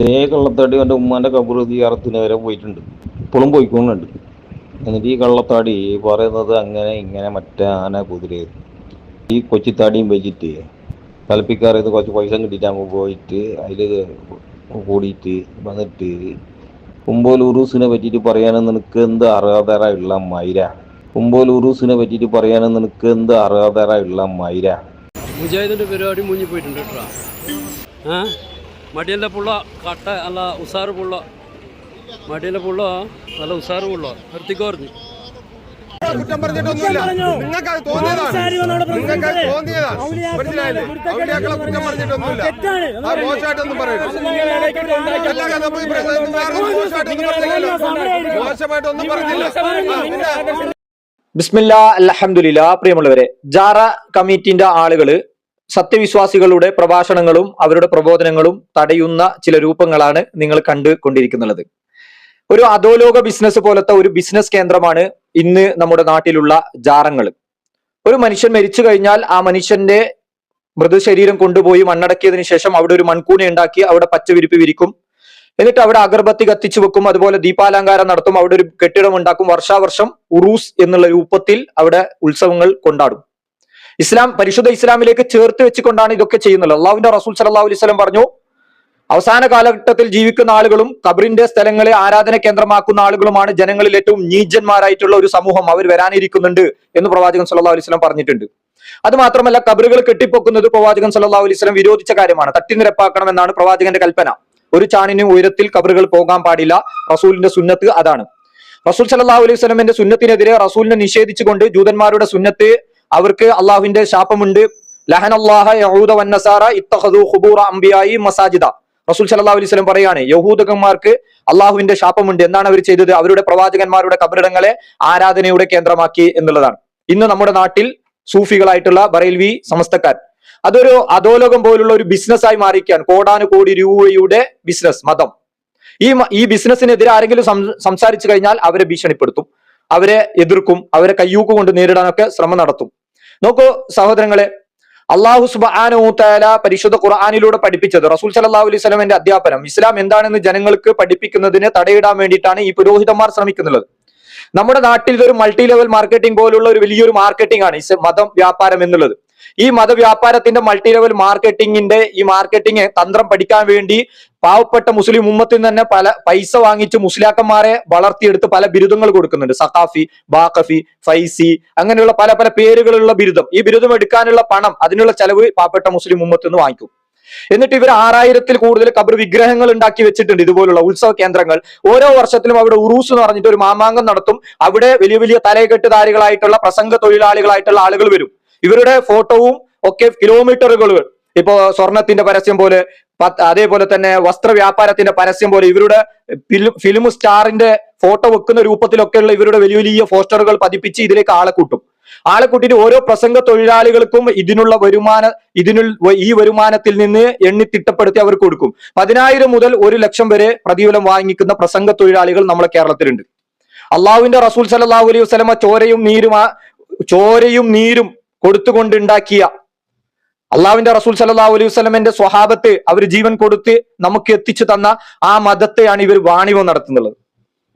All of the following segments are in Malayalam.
ഇതേ കള്ളത്താടി എന്റെ ഉമ്മാന്റെ കബർ ദിയാറത്തിന് വരെ പോയിട്ടുണ്ട്. ഇപ്പോഴും പോയിക്കൊണ്ടുണ്ട് എന്നിട്ട് ഈ കള്ളത്താടി പറയുന്നത് അങ്ങനെ ഇങ്ങനെ മറ്റേ ആന കുതിര. ഈ കൊച്ചിത്താടിയും വെച്ചിട്ട് തലപ്പിക്കാറിയത് കുറച്ച് പൈസ കിട്ടിയിട്ട് അങ്ങ് പോയിട്ട് അതിൽ കൂടിയിട്ട് വന്നിട്ട് കുമ്പോൽ ഉറൂസിനെ പറ്റിയിട്ട് പറയാനും നിനക്ക് എന്ത് അർഹതര ഉള്ള മൈര? കുമ്പോൽ ഉറൂസിനെ പറ്റിയിട്ട് പറയാനും നിനക്ക് എന്ത് അർഹതര ഉള്ള മൈര? മുജാഹിദിന്റെ പരിപാടി മുങ്ങി പോയിട്ടുണ്ട് കേട്ടോ ആ മടിയല്ല പുള്ള കട്ട അല്ല ഉസാറ് പുള്ള മടിയല്ല പുള്ള നല്ല ഉസാറ് പുള്ള നിർത്തിക്കോർഞ്ഞു കുറ്റം പറഞ്ഞിട്ടൊന്നുമില്ല നിങ്ങൾക്ക് അത് തോന്നിയതാണ് നിങ്ങൾക്ക് അത് തോന്നിയതാണ്. മനസ്സിലായില്ലേ? ഔലിയാക്കളെ കുറ്റം പറഞ്ഞിട്ടൊന്നുമില്ല. ആ മോശമായിട്ടൊന്നും പറയരുത്. മോശമായിട്ടൊന്നും പറഞ്ഞില്ല ബിസ്മില്ല അലഹമുല്ല പ്രിയമുള്ളവരെ ജാറ കമ്മിറ്റിന്റെ ആളുകൾ സത്യവിശ്വാസികളുടെ പ്രഭാഷണങ്ങളും അവരുടെ പ്രബോധനങ്ങളും തടയുന്ന ചില രൂപങ്ങളാണ് നിങ്ങൾ കണ്ടുകൊണ്ടിരിക്കുന്നത് ഒരു അധോലോക ബിസിനസ് പോലത്തെ ഒരു ബിസിനസ് കേന്ദ്രമാണ് ഇന്ന് നമ്മുടെ നാട്ടിലുള്ള ജാറങ്ങൾ. ഒരു മനുഷ്യൻ മരിച്ചു കഴിഞ്ഞാൽ ആ മനുഷ്യന്റെ മൃതശരീരം കൊണ്ടുപോയി മണ്ണടക്കിയതിനു ശേഷം അവിടെ ഒരു മൺകൂണി ഉണ്ടാക്കി അവിടെ പച്ചവിരിപ്പ് വിരിക്കും. എന്നിട്ട് അവിടെ അഗർബത്തി കത്തിച്ചു വെക്കും അതുപോലെ ദീപാലങ്കാരം നടത്തും അവിടെ ഒരു കെട്ടിടം ഉണ്ടാക്കും. വർഷാവർഷം ഉറൂസ് എന്നുള്ള രൂപത്തിൽ അവിടെ ഉത്സവങ്ങൾ കൊണ്ടാടും. ഇസ്ലാം പരിശുദ്ധ ഇസ്ലാമിലേക്ക് ചേർത്ത് വെച്ചുകൊണ്ടാണ് ഇതൊക്കെ ചെയ്യുന്നത്. അള്ളാഹുവിന്റെ റസൂൽ സല്ലല്ലാഹു അലൈഹി വസല്ലം പറഞ്ഞു അവസാന കാലഘട്ടത്തിൽ ജീവിക്കുന്ന ആളുകളും കബറിന്റെ സ്ഥലങ്ങളെ ആരാധന കേന്ദ്രമാക്കുന്ന ആളുകളുമാണ് ജനങ്ങളിൽ ഏറ്റവും നീചന്മാരായിട്ടുള്ള ഒരു സമൂഹം അവർ വരാനിരിക്കുന്നുണ്ട് എന്ന് പ്രവാചകൻ സല്ലല്ലാഹു അലൈഹി വസല്ലം പറഞ്ഞിട്ടുണ്ട്. അത് മാത്രമല്ല കബറുകൾ കെട്ടിപ്പൊക്കുന്നത് പ്രവാചകൻ സല്ലല്ലാഹു അലൈഹി വസല്ലം വിരോധിച്ച കാര്യമാണ്. തട്ടിനിരപ്പാക്കണമെന്നാണ് പ്രവാചകന്റെ കൽപ്പന. ഒരു ചാണിനും ഉയരത്തിൽ കബറുകൾ പോകാൻ പാടില്ല. റസൂലിന്റെ സുന്നത്ത് അതാണ്. റസൂൽ സല്ലാ അലൈഹി സ്വലമിന്റെ സുന്നത്തിനെതിരെ റസൂലിനെ നിഷേധിച്ചുകൊണ്ട് ജൂതന്മാരുടെ സുന്നത്ത് അവർക്ക് അള്ളാഹുവിന്റെ ശാപമുണ്ട്. ഖുബൂറ അംബിയായി മസാജിദ. റസൂൽ സല്ലല്ലാഹു അലൈഹി വസല്ലം പറയാണ് യഹൂദകന്മാർക്ക് അള്ളാഹുവിന്റെ ശാപമുണ്ട്. എന്താണ് അവർ ചെയ്തത്? അവരുടെ പ്രവാചകന്മാരുടെ കബറിടങ്ങളെ ആരാധനയുടെ കേന്ദ്രമാക്കി എന്നുള്ളതാണ്. ഇന്ന് നമ്മുടെ നാട്ടിൽ സൂഫികളായിട്ടുള്ള ബറേൽവി സമസ്തക്കാർ അതൊരു അധോലോകം പോലുള്ള ഒരു ബിസിനസ് ആയി കോടാനു കോടാനുകോടി രൂപയുടെ ബിസിനസ് മതം. ഈ ഈ ബിസിനസ്സിനെതിരെ ആരെങ്കിലും സംസാരിച്ചു കഴിഞ്ഞാൽ അവരെ ഭീഷണിപ്പെടുത്തും. അവരെ എതിർക്കും അവരെ കയ്യൂക്ക് കൊണ്ട് നേരിടാനൊക്കെ ശ്രമം നടത്തും. നോക്കൂ സഹോദരങ്ങളെ അള്ളാഹു സുബാനുത്തല പരിശുദ്ധ ഖുർആാനിലൂടെ പഠിപ്പിച്ചത് റസൂൽ സല്ലല്ലാഹു അലൈഹി സ്വലമിന്റെ അധ്യാപനം. ഇസ്ലാം എന്താണെന്ന് ജനങ്ങൾക്ക് പഠിപ്പിക്കുന്നതിന് തടയിടാൻ വേണ്ടിയിട്ടാണ് ഈ പുരോഹിതന്മാർ ശ്രമിക്കുന്നത് നമ്മുടെ നാട്ടിൽ ഇതൊരു മൾട്ടി ലെവൽ മാർക്കറ്റിംഗ് പോലുള്ള ഒരു വലിയൊരു മാർക്കറ്റിംഗ് ആണ് മതം വ്യാപാരം എന്നുള്ളത്. ഈ മതവ്യാപാരത്തിന്റെ മൾട്ടി ലെവൽ മാർക്കറ്റിംഗിന്റെ ഈ മാർക്കറ്റിംഗ് തന്ത്രം പഠിക്കാൻ വേണ്ടി പാവപ്പെട്ട മുസ്ലിം ഉമ്മത്തിൽ തന്നെ പല പൈസ വാങ്ങിച്ച് മുസ്ലിയാക്കന്മാരെ വളർത്തിയെടുത്ത് പല ബിരുദങ്ങൾ കൊടുക്കുന്നുണ്ട്. സഖാഫി ബാഖഫി ഫൈസി അങ്ങനെയുള്ള പല പല പേരുകളുള്ള ബിരുദം. ഈ ബിരുദം എടുക്കാനുള്ള പണം അതിനുള്ള ചെലവ് പാവപ്പെട്ട മുസ്ലിം ഉമ്മത്തിൽ നിന്ന് വാങ്ങിക്കും. എന്നിട്ട് ഇവർ ആറായിരത്തിൽ കൂടുതൽ കബർ വിഗ്രഹങ്ങൾ ഉണ്ടാക്കി വെച്ചിട്ടുണ്ട് ഇതുപോലുള്ള ഉത്സവ കേന്ദ്രങ്ങൾ. ഓരോ വർഷത്തിലും അവിടെ ഉറൂസ് എന്ന് പറഞ്ഞിട്ട് ഒരു മാമാങ്കം നടത്തും. അവിടെ വലിയ വലിയ തലയെക്കെട്ടുധാരികളായിട്ടുള്ള പ്രസംഗ തൊഴിലാളികളായിട്ടുള്ള ആളുകൾ വരും. ഇവരുടെ ഫോട്ടോവും ഒക്കെ കിലോമീറ്ററുകൾ ഇപ്പോ സ്വർണത്തിന്റെ പരസ്യം പോലെ അതേപോലെ തന്നെ വസ്ത്രവ്യാപാരത്തിന്റെ പരസ്യം പോലെ ഇവരുടെ ഫിലിം സ്റ്റാറിന്റെ ഫോട്ടോ വെക്കുന്ന രൂപത്തിലൊക്കെയുള്ള ഇവരുടെ വലിയ വലിയ പോസ്റ്ററുകൾ പതിപ്പിച്ച് ഇതിലേക്ക് ആളെ കൂട്ടും. ആളെ കൂട്ടിയിട്ട് ഓരോ പ്രസംഗ തൊഴിലാളികൾക്കും ഇതിനുള്ള വരുമാന ഇതിനുള്ള ഈ വരുമാനത്തിൽ നിന്ന് എണ്ണി തിട്ടപ്പെടുത്തി അവർക്ക് കൊടുക്കും. പതിനായിരം മുതൽ ഒരു ലക്ഷം വരെ പ്രതിഫലം വാങ്ങിക്കുന്ന പ്രസംഗ തൊഴിലാളികൾ നമ്മളെ കേരളത്തിലുണ്ട്. അള്ളാഹുവിന്റെ റസൂൽ സല്ലല്ലാഹു അലൈഹി വസല്ലമ ചോരയും നീരും ചോരയും നീരും കൊടുത്തുകൊണ്ട് അള്ളാവിന്റെ റസൂൽ സല്ലാ അലൈഹി വസല്ലമന്റെ സ്വഹാബത്ത് അവർ ജീവൻ കൊടുത്ത് നമുക്ക് എത്തിച്ചു തന്ന ആ മതത്തെയാണ് ഇവർ വാണിവം നടത്തുന്നത്.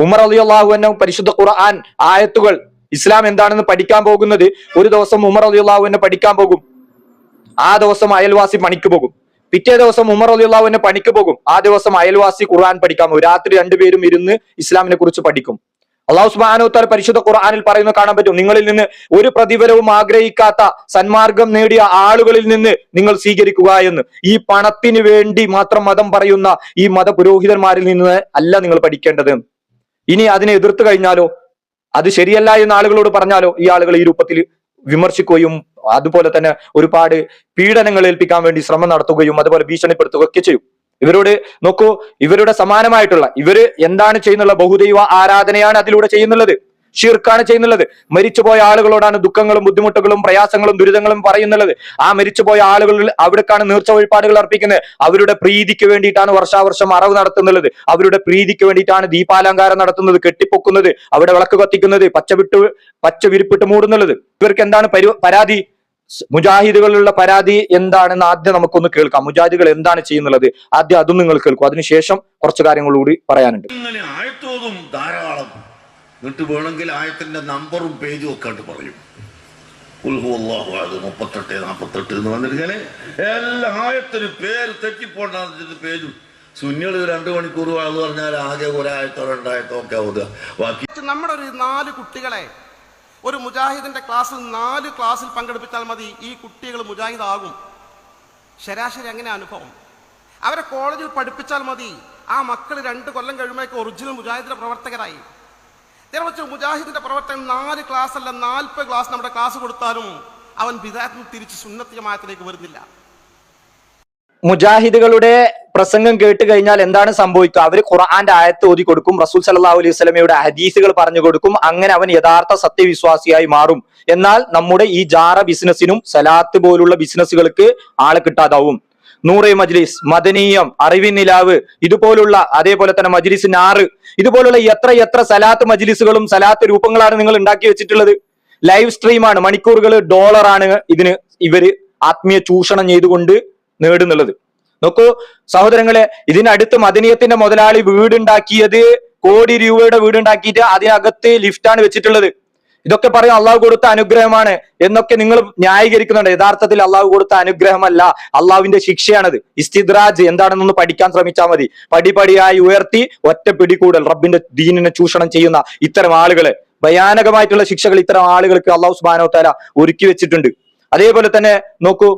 ഉമർ അലി അള്ളാഹു എന്ന പരിശുദ്ധ ഖുർആൻ ആയത്തുകൾ ഇസ്ലാം എന്താണെന്ന് പഠിക്കാൻ പോകുന്നത് ഒരു ദിവസം ഉമർ അലി അള്ളാഹു എന്നെ പഠിക്കാൻ പോകും. ആ ദിവസം അയൽവാസി പണിക്ക് പോകും. പിറ്റേ ദിവസം ഉമർ അലി അള്ളാഹു എന്നെ പണിക്ക് പോകും. ആ ദിവസം അയൽവാസി ഖുർആൻ പഠിക്കാൻ പോകും. രാത്രി രണ്ടുപേരും ഇരുന്ന് ഇസ്ലാമിനെ കുറിച്ച് പഠിക്കും. അള്ളാഹു സുബാനോത്താൽ പരിശുദ്ധ ഖുർആാനിൽ പറയുന്ന കാണാൻ പറ്റും. നിങ്ങളിൽ നിന്ന് ഒരു പ്രതിഫലവും ആഗ്രഹിക്കാത്ത സന്മാർഗം നേടിയ ആളുകളിൽ നിന്ന് നിങ്ങൾ സ്വീകരിക്കുക എന്ന്. ഈ പണത്തിന് വേണ്ടി മാത്രം മതം പറയുന്ന ഈ മത പുരോഹിതന്മാരിൽ നിന്ന് അല്ല നിങ്ങൾ പഠിക്കേണ്ടത്. ഇനി അതിനെ എതിർത്ത് കഴിഞ്ഞാലോ? അത് ശരിയല്ല എന്ന് ആളുകളോട് പറഞ്ഞാലോ? ഈ ആളുകൾ ഈ രൂപത്തിൽ വിമർശിക്കുകയും അതുപോലെ തന്നെ ഒരുപാട് പീഡനങ്ങൾ ഏൽപ്പിക്കാൻ വേണ്ടി ശ്രമം നടത്തുകയും അതുപോലെ ഭീഷണിപ്പെടുത്തുകയൊക്കെ ചെയ്യും. ഇവരോട് നോക്കൂ ഇവരുടെ സമാനമായിട്ടുള്ള ഇവർ എന്താണ് ചെയ്യുന്നുള്ള ബഹുദൈവ ആരാധനയാണ് അതിലൂടെ ചെയ്യുന്നുള്ളത്. ഷിർക്കാണ് ചെയ്യുന്നുള്ളത്. മരിച്ചുപോയ ആളുകളോടാണ് ദുഃഖങ്ങളും ബുദ്ധിമുട്ടുകളും പ്രയാസങ്ങളും ദുരിതങ്ങളും പറയുന്നുള്ളത്. ആ മരിച്ചുപോയ ആളുകളിൽ അവിടേക്കാണ് നീർച്ച വഴിപാടുകൾ അർപ്പിക്കുന്നത്. അവരുടെ പ്രീതിക്ക് വേണ്ടിയിട്ടാണ് വർഷാവർഷം അറവ് നടത്തുന്നുള്ളത്. അവരുടെ പ്രീതിക്ക് വേണ്ടിയിട്ടാണ് ദീപാലങ്കാരം നടത്തുന്നത് കെട്ടിപ്പൊക്കുന്നത് അവിടെ വിളക്ക് കത്തിക്കുന്നത് പച്ച വിട്ട് പച്ച വിരിപ്പിട്ട് മൂടുന്നുള്ളത്. ഇവർക്ക് എന്താണ് പരാതി? മുജാഹിദുകളുള്ള പരാതി എന്താണെന്ന് ആദ്യം നമുക്കൊന്ന് കേൾക്കാം. മുജാഹിദുകൾ എന്താണ് ചെയ്യുന്നുള്ളത്? ആദ്യം അതും നിങ്ങൾ കേൾക്കും. അതിനുശേഷം കുറച്ച് കാര്യങ്ങൾ കൂടി പറയാനുണ്ട്. അങ്ങനെ ആയത്തോതും ധാരാളം. എന്നിട്ട് വേണമെങ്കിൽ ആയത്തിന്റെ നമ്പറും പേജും ഒക്കെ ആയിട്ട് പറയും. മുപ്പത്തെട്ട് നാപ്പത്തെട്ട് എന്ന് വന്നിരിക്കാന് എല്ലാ ആയത്തിനും പേര് തെറ്റിപ്പോണ്ടാന്ന് പേജും. സുന്നികൾ രണ്ടു മണിക്കൂർ അത് പറഞ്ഞാൽ ആകെ ഒരായത്തോ രണ്ടായത്തോ ഒക്കെ ഓതുക ബാക്കി നമ്മുടെ ഒരു നാല് കുട്ടികളെ ഒരു മുജാഹിദിന്റെ ക്ലാസ്സിൽ നാല് ക്ലാസ്സിൽ പങ്കെടുപ്പിച്ചാൽ മതി ഈ കുട്ടികൾ മുജാഹിദ് ആകും ശരാശരി അങ്ങനെ അനുഭവം? അവരെ കോളേജിൽ പഠിപ്പിച്ചാൽ മതി. ആ മക്കൾ രണ്ട് കൊല്ലം കഴിയുമ്പോഴേക്ക് ഒറിജിനൽ മുജാഹിദിന്റെ പ്രവർത്തകരായി. വെച്ച് മുജാഹിദിന്റെ പ്രവർത്തകൻ നാല് ക്ലാസ് അല്ല നാൽപ്പത് ക്ലാസ് നമ്മുടെ ക്ലാസ് കൊടുത്താലും അവൻ വിദാത്തിന് തിരിച്ച് സുന്നത്തിയമായത്തിലേക്ക് വരുന്നില്ല. മുജാഹിദുകളുടെ പ്രസംഗം കേട്ട് കഴിഞ്ഞാൽ എന്താണ് സംഭവിക്കുക? അവർ ഖുർആന്റെ ആയത്ത് ഓതി കൊടുക്കും റസൂൽ സല്ലല്ലാഹു അലൈഹി സ്വലമയുടെ ഹദീസുകൾ പറഞ്ഞു കൊടുക്കും അങ്ങനെ അവൻ യഥാർത്ഥ സത്യവിശ്വാസിയായി മാറും. എന്നാൽ നമ്മുടെ ഈ ജാറ ബിസിനസിനും സലാത്ത് പോലുള്ള ബിസിനസ്സുകൾക്ക് ആളെ കിട്ടാതാവും. നൂറെ മജ്ലിസ് മദനീയം അറിവിൻ നിലാവ് ഇതുപോലുള്ള അതേപോലെ തന്നെ മജ്ലിസ് നാറ് ഇതുപോലുള്ള എത്ര എത്ര സലാത്ത് മജ്ലിസുകളും സലാത്ത് രൂപങ്ങളാണ് നിങ്ങൾ ഉണ്ടാക്കി വെച്ചിട്ടുള്ളത്. ലൈവ് സ്ട്രീമാണ് മണിക്കൂറുകൾ ഡോളറാണ് ഇതിന് ഇവർ ആത്മീയ ചൂഷണം ചെയ്തുകൊണ്ട് നേടുന്നുള്ളത്. നോക്കൂ സഹോദരങ്ങളെ ഇതിനടുത്ത് മദനീയത്തിന്റെ മുതലാളി വീടുണ്ടാക്കിയത് കോടി രൂപയുടെ വീടുണ്ടാക്കിയിട്ട് അതിനകത്ത് ലിഫ്റ്റാണ് വെച്ചിട്ടുള്ളത്. ഇതൊക്കെ പറയും അള്ളാഹു കൊടുത്ത അനുഗ്രഹമാണ് എന്നൊക്കെ നിങ്ങൾ ന്യായീകരിക്കുന്നുണ്ട്. യഥാർത്ഥത്തിൽ അള്ളാഹു കൊടുത്ത അനുഗ്രഹമല്ല അള്ളാഹുവിന്റെ ശിക്ഷയാണത്. ഇസ്തിദ്രാജ് എന്താണെന്നൊന്ന് പഠിക്കാൻ ശ്രമിച്ചാൽ മതി. പടിപടിയായി ഉയർത്തി ഒറ്റ പിടികൂടൽ റബ്ബിന്റെ ദീനിനെ ചൂഷണം ചെയ്യുന്ന ഇത്തരം ആളുകളെ. ഭയാനകമായിട്ടുള്ള ശിക്ഷകൾ ഇത്തരം ആളുകൾക്ക് അള്ളാഹു സുബാനോ താല ഒരുക്കി വെച്ചിട്ടുണ്ട്. അതേപോലെ തന്നെ നോക്കൂ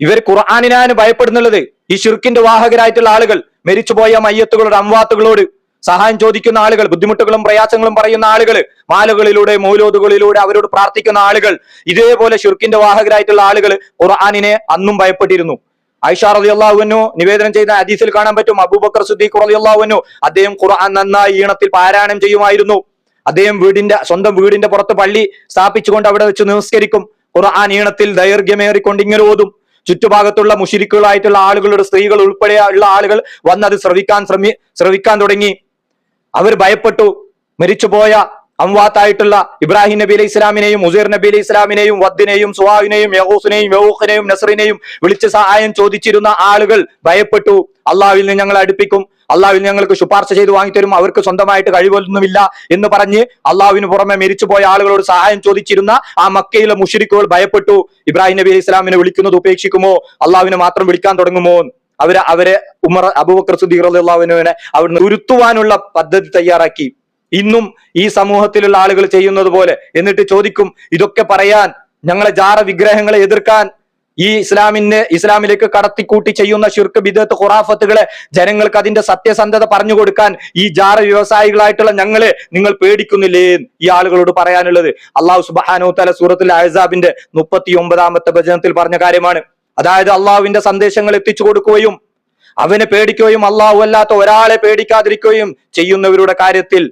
ഇവർ ഖുർആാനിനാണ് ഭയപ്പെടുന്നുള്ളത്. ഈ ഷിർക്കിന്റെ വാഹകരായിട്ടുള്ള ആളുകൾ മരിച്ചുപോയ മയ്യത്തുകളോട് അംവാത്തുകളോട് സഹായം ചോദിക്കുന്ന ആളുകൾ ബുദ്ധിമുട്ടുകളും പ്രയാസങ്ങളും പറയുന്ന ആളുകൾ മാലകളിലൂടെ മൗലോദുകളിലൂടെ അവരോട് പ്രാർത്ഥിക്കുന്ന ആളുകൾ ഇതേപോലെ ഷിർക്കിന്റെ വാഹകരായിട്ടുള്ള ആളുകൾ ഖുർആാനിനെ അന്നും ഭയപ്പെട്ടിരുന്നു. ഐഷ റളിയല്ലാഹുവിനു നിവേദനം ചെയ്ത ഹദീസിൽ കാണാൻ പറ്റും. അബൂബക്കർ സിദ്ദീഖ് റളിയല്ലാഹുവിനു അദ്ദേഹം ഖുർആൻ നന്നായി ഈണത്തിൽ പാരായണം ചെയ്യുമായിരുന്നു. അദ്ദേഹം വീടിന്റെ സ്വന്തം വീടിന്റെ പുറത്ത് പള്ളി സ്ഥാപിച്ചുകൊണ്ട് അവിടെ വെച്ച് നമസ്കരിക്കും ഖുർആൻ ഈണത്തിൽ ദൈർഘ്യമേറിക്കൊണ്ട് ഇങ്ങനെ ഓതും. ചുറ്റുഭാഗത്തുള്ള മുഷിരിക്കുകളായിട്ടുള്ള ആളുകളുടെ സ്ത്രീകൾ ഉൾപ്പെടെ ഉള്ള ആളുകൾ വന്ന് അത് ശ്രവിക്കാൻ ശ്രമി ശ്രവിക്കാൻ തുടങ്ങി. അവർ ഭയപ്പെട്ടു. മരിച്ചുപോയ അംവാത്തായിട്ടുള്ള ഇബ്രാഹിം നബി അലൈഹി ഇസ്ലാമിനെയും മുസീർ നബി അലൈഹി ഇസ്ലാമിനെയും വദ്ദിനെയും സുഹാവിനെയും യഹൂസിനെയും യഹൂഖിനെയും നസറിനെയും വിളിച്ച് സഹായം ചോദിച്ചിരുന്ന ആളുകൾ ഭയപ്പെട്ടു. അള്ളാവിൽ നിന്ന് ഞങ്ങളെ അടുപ്പിക്കും. അള്ളാവിൽ ഞങ്ങൾക്ക് ശുപാർശ ചെയ്ത് വാങ്ങിത്തരും അവർക്ക് സ്വന്തമായിട്ട് കഴിവൊന്നുമില്ല എന്ന് പറഞ്ഞ് അള്ളാവിന് പുറമെ മരിച്ചുപോയ ആളുകളോട് സഹായം ചോദിച്ചിരുന്ന ആ മക്കയിലെ മുഷരിക്കുകൾ ഭയപ്പെട്ടു. ഇബ്രാഹിം നബി അലൈഹി ഇസ്ലാമിനെ വിളിക്കുന്നത് ഉപേക്ഷിക്കുമോ? അള്ളാവിനെ മാത്രം വിളിക്കാൻ തുടങ്ങുമോ? അവരെ അവരെ ഉമർ അബൂബക്കർ സുദീർ അള്ളാഹുവിനെ അവിടുന്ന് ഉരുത്തുവാനുള്ള പദ്ധതി തയ്യാറാക്കി. ഇന്നും ഈ സമൂഹത്തിലുള്ള ആളുകൾ ചെയ്യുന്നത് പോലെ. എന്നിട്ട് ചോദിക്കും ഇതൊക്കെ പറയാൻ ഞങ്ങളെ ജാറ വിഗ്രഹങ്ങളെ എതിർക്കാൻ ഈ ഇസ്ലാമിന്റെ ഇസ്ലാമിലേക്ക് കടത്തിക്കൂട്ടി ചെയ്യുന്ന ഷിർക്ക് ബിദത്ത് ഖുറാഫത്തുകളെ ജനങ്ങൾക്ക് അതിന്റെ സത്യസന്ധത പറഞ്ഞു കൊടുക്കാൻ ഈ ജാറ വ്യവസായികളായിട്ടുള്ള ഞങ്ങളെ നിങ്ങൾ പേടിക്കുന്നില്ലേ? ഈ ആളുകളോട് പറയാനുള്ളത്. അള്ളാഹു സുബാനോ തല സൂറത്തിൽ അഹസാബിന്റെ മുപ്പത്തി ഒമ്പതാമത്തെ ഭജനത്തിൽ പറഞ്ഞ കാര്യമാണ്. അതായത് അള്ളാഹുവിന്റെ സന്ദേശങ്ങൾ എത്തിച്ചു കൊടുക്കുകയും അവനെ പേടിക്കുകയും അള്ളാഹു അല്ലാത്ത ഒരാളെ പേടിക്കാതിരിക്കുകയും ചെയ്യുന്നവരുടെ കാര്യത്തിൽ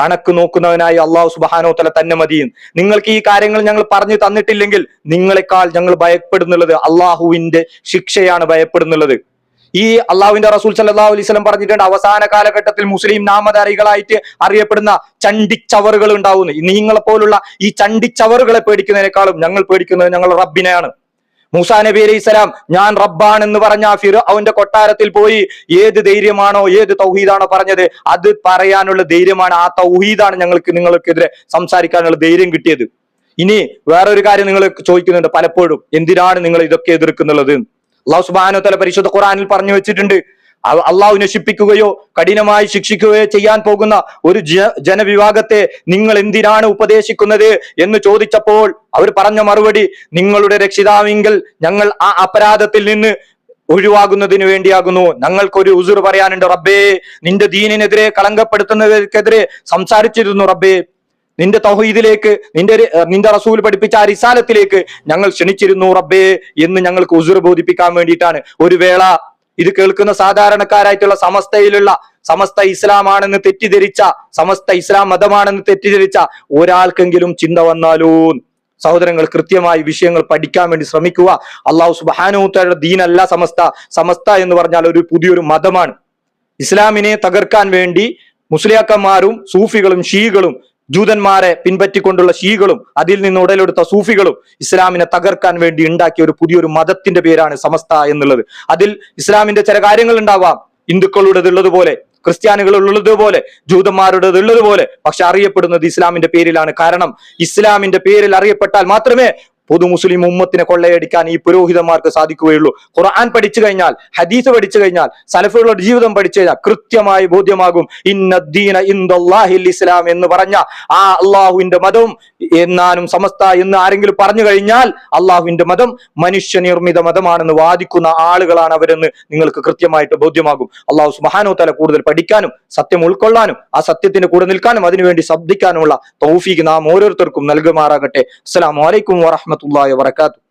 കണക്ക് നോക്കുന്നവനായി അള്ളാഹു സുബാനോ തല തന്നെ മതിയും നിങ്ങൾക്ക് ഈ കാര്യങ്ങൾ ഞങ്ങൾ പറഞ്ഞു തന്നിട്ടില്ലെങ്കിൽ നിങ്ങളെക്കാൾ ഞങ്ങൾ ഭയപ്പെടുന്നുള്ളത് അള്ളാഹുവിന്റെ ശിക്ഷയാണ് ഭയപ്പെടുന്നുള്ളത്. ഈ അള്ളാഹുവിന്റെ റസൂൽ സല്ലല്ലാഹു അലൈഹി പറഞ്ഞിട്ടുണ്ട് അവസാന കാലഘട്ടത്തിൽ മുസ്ലിം നാമധാരികളായിട്ട് അറിയപ്പെടുന്ന ചണ്ടിച്ചവറുകൾ ഉണ്ടാവുന്നു. നിങ്ങളെ പോലുള്ള ഈ ചണ്ടിച്ചവറുകളെ പേടിക്കുന്നതിനേക്കാളും ഞങ്ങൾ പേടിക്കുന്നത് ഞങ്ങൾ റബ്ബിനെയാണ്. മൂസാ നബി അലൈഹി സ്വലാം ഞാൻ റബ്ബാൻ എന്ന് പറഞ്ഞ ഫിറോ അവന്റെ കൊട്ടാരത്തിൽ പോയി ഏത് ധൈര്യമാണോ ഏത് തൗഹീദാണോ പറഞ്ഞത് അത് പറയാനുള്ള ധൈര്യമാണ് ആ തൗഹീദാണ് ഞങ്ങൾക്ക് നിങ്ങൾക്കെതിരെ സംസാരിക്കാനുള്ള ധൈര്യം കിട്ടിയത്. ഇനി വേറൊരു കാര്യം നിങ്ങൾ ചോദിക്കുന്നുണ്ട് പലപ്പോഴും എന്തിനാണ് നിങ്ങൾ ഇതൊക്കെ എതിർക്കുന്നുള്ളത്? അള്ളാഹു സുബാനോ തല പരിശുദ്ധ ഖുറാനിൽ പറഞ്ഞു വെച്ചിട്ടുണ്ട് അള്ളാഹു നശിപ്പിക്കുകയോ കഠിനമായി ശിക്ഷിക്കുകയോ ചെയ്യാൻ പോകുന്ന ഒരു ജനവിഭാഗത്തെ നിങ്ങൾ എന്തിനാണ് ഉപദേശിക്കുന്നത് എന്ന് ചോദിച്ചപ്പോൾ അവർ പറഞ്ഞ മറുപടി നിങ്ങളുടെ രക്ഷിതാവിങ്കിൽ ഞങ്ങൾ ആ അപരാധത്തിൽ നിന്ന് ഒഴിവാകുന്നതിന് വേണ്ടിയാകുന്നു. ഞങ്ങൾക്കൊരു ഉസുർ പറയാനുണ്ട് റബ്ബേ നിന്റെ ദീനിനെതിരെ കളങ്കപ്പെടുത്തുന്നവർക്കെതിരെ സംസാരിച്ചിരുന്നു റബ്ബേ. നിന്റെ തൗഹീദിലേക്ക് നിന്റെ നിന്റെ റസൂൽ പഠിപ്പിച്ച ആ റിസാലത്തിലേക്ക് ഞങ്ങൾ ക്ഷണിച്ചിരുന്നു റബ്ബേ എന്ന് ഞങ്ങൾക്ക് ഉസുർ ബോധിപ്പിക്കാൻ വേണ്ടിയിട്ടാണ്. ഒരു വേള ഇത് കേൾക്കുന്ന സാധാരണക്കാരായിട്ടുള്ള സമസ്തയിലുള്ള സമസ്ത ഇസ്ലാമാണെന്ന് തെറ്റിദ്ധരിച്ച സമസ്ത ഇസ്ലാം മതമാണെന്ന് തെറ്റിദ്ധരിച്ച ഒരാൾക്കെങ്കിലും ചിന്ത വന്നാലോ സഹോദരങ്ങൾ കൃത്യമായി വിഷയങ്ങൾ പഠിക്കാൻ വേണ്ടി ശ്രമിക്കുക. അള്ളാഹു സുബാനുത്തയുടെ ദീനല്ല സമസ്ത. സമസ്ത എന്ന് പറഞ്ഞാൽ ഒരു പുതിയൊരു മതമാണ്. ഇസ്ലാമിനെ തകർക്കാൻ വേണ്ടി മുസ്ലിയാക്കന്മാരും സൂഫികളും ഷീകളും ജൂതന്മാരെ പിൻപറ്റിക്കൊണ്ടുള്ള ഷീകളും അതിൽ നിന്ന് ഉടലെടുത്ത സൂഫികളും ഇസ്ലാമിനെ തകർക്കാൻ വേണ്ടി ഉണ്ടാക്കിയ ഒരു പുതിയൊരു മതത്തിന്റെ പേരാണ് സമസ്ത എന്നുള്ളത്. അതിൽ ഇസ്ലാമിന്റെ ചില കാര്യങ്ങൾ ഉണ്ടാവാം. ഹിന്ദുക്കളുടേത് ഉള്ളതുപോലെ ക്രിസ്ത്യാനികളുള്ളതുപോലെ ജൂതന്മാരുടേത് ഉള്ളതുപോലെ പക്ഷെ അറിയപ്പെടുന്നത് ഇസ്ലാമിന്റെ പേരിലാണ്. കാരണം ഇസ്ലാമിന്റെ പേരിൽ അറിയപ്പെട്ടാൽ മാത്രമേ പൊതു മുസ്ലിം ഉമ്മത്തിനെ കൊള്ളയടിക്കാൻ ഈ പുരോഹിതന്മാർക്ക് സാധിക്കുകയുള്ളൂ. ഖുർആൻ പഠിച്ചു കഴിഞ്ഞാൽ ഹദീസ് പഠിച്ചു കഴിഞ്ഞാൽ സലഫുകളുടെ ജീവിതം പഠിച്ചു കഴിഞ്ഞാൽ കൃത്യമായി ബോധ്യമാകും. ഇസ്ലാം എന്ന് പറഞ്ഞ ആ അള്ളാഹുവിന്റെ മതവും എന്നാനും സമസ്ത എന്ന് ആരെങ്കിലും പറഞ്ഞു കഴിഞ്ഞാൽ അള്ളാഹുവിന്റെ മതം മനുഷ്യനിർമ്മിത മതമാണെന്ന് വാദിക്കുന്ന ആളുകളാണ് അവരെന്ന് നിങ്ങൾക്ക് കൃത്യമായിട്ട് ബോധ്യമാകും. അള്ളാഹു സുബാനോ തല കൂടുതൽ പഠിക്കാനും സത്യം ഉൾക്കൊള്ളാനും ആ സത്യത്തിന്റെ കൂടെ നിൽക്കാനും അതിനുവേണ്ടി ശബ്ദിക്കാനുമുള്ള തൗഫീഖ് നാം ഓരോരുത്തർക്കും നൽകുമാറാകട്ടെ. അസ്സലാമു അലൈക്കും വറഹ്മത്തുള്ളാഹി വബറകാതുഹു.